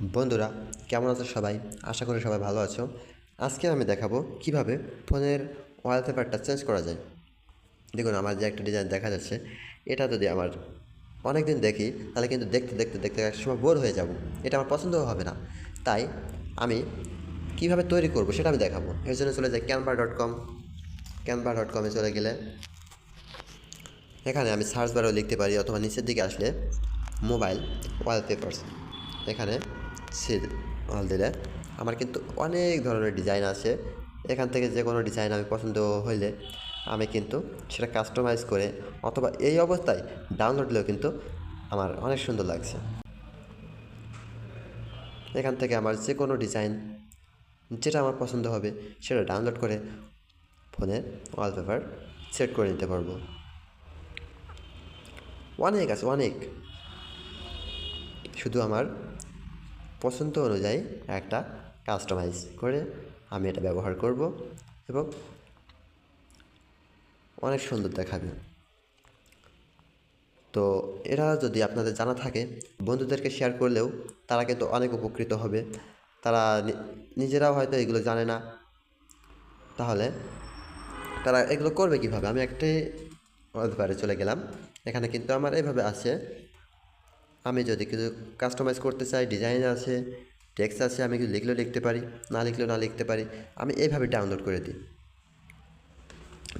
বন্ধুরা, কেমন আছো সবাই? আশা করি সবাই ভালো আছো। আজকে আমি দেখাবো কীভাবে ফোনের ওয়ালপেপারটা চেঞ্জ করা যায়। দেখুন, আমার যে একটা ডিজাইন দেখা যাচ্ছে, এটা যদি আমার অনেক দিন দেখি, তাহলে কিন্তু দেখতে দেখতে দেখতে এক সময় বোর হয়ে যাব। এটা আমার পছন্দও হবে না। তাই আমি কীভাবে তৈরি করব সেটা আমি দেখাবো। এর জন্য চলে যাই Canva dot com Canva dot কমে চলে গেলে এখানে আমি সার্চ বারেও লিখতে পারি, অথবা নিচের দিকে আসলে মোবাইল ওয়ালপেপারস এখানে সিল অল দিলে আমার কিন্তু অনেক ধরনের ডিজাইন আছে। এখান থেকে যে কোনো ডিজাইন আমি পছন্দ হইলে আমি কিন্তু সেটা কাস্টমাইজ করে অথবা এই অবস্থায় ডাউনলোড দিলেও কিন্তু আমার অনেক সুন্দর লাগছে। এখান থেকে আমার যে কোনো ডিজাইন যেটা আমার পছন্দ হবে সেটা ডাউনলোড করে ফোনে ওয়ালপেপার সেট করে নিতে পারব। অনেক আছে, অনেক। শুধু আমার পছন্দ অনুযায়ী একটা কাস্টমাইজ করে আমি এটা ব্যবহার করব এবং অনেক সুন্দর দেখাবে। তো এরা যদি আপনাদের জানা থাকে, বন্ধুদেরকে শেয়ার করলেও তারা কিন্তু অনেক উপকৃত হবে। তারা নিজেরাও হয়তো এগুলো জানে না। তাহলে তারা এগুলো করবে কীভাবে? আমি একটি ব্যাপারে চলে গেলাম। এখানে কিন্তু আমার এইভাবে আছে। আমি যদি কিছু কাস্টমাইজ করতে চাই ডিজাইন আছে টেক্সট আছে, আমি কিছু লিখলেও লিখতে পারি, না লিখলেও না লিখতে পারি, আমি এইভাবে ডাউনলোড করে দিই।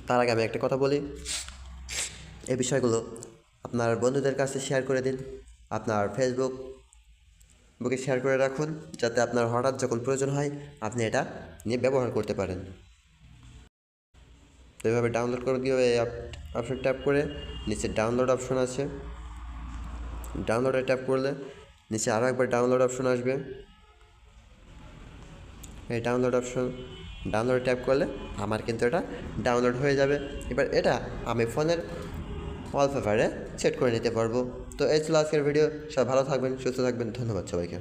তার আগে আমি একটা কথা বলি। এই বিষয়গুলো আপনার বন্ধুদের কাছে শেয়ার করে দিন, আপনার ফেসবুক বুকে শেয়ার করে রাখুন, যাতে আপনার হঠাৎ যখন প্রয়োজন হয়, আপনি এটা নিয়ে ব্যবহার করতে পারেন। তো এভাবে ডাউনলোড করে দিয়ে অপশন ট্যাপ করে নিচে ডাউনলোড অপশন আছে। ডাউনলোডে ট্যাপ করলে নিচে আরও একবার ডাউনলোড অপশন আসবে। এই ডাউনলোড অপশন, ডাউনলোড ট্যাপ করলে আমার কিন্তু এটা ডাউনলোড হয়ে যাবে। এবার এটা আমি ফোনের ওয়ালপেপারে সেট করে নিতে পারব। তো এই ছিল আজকের ভিডিও সব ভালো থাকবেন, সুস্থ থাকবেন। ধন্যবাদ সবাইকে।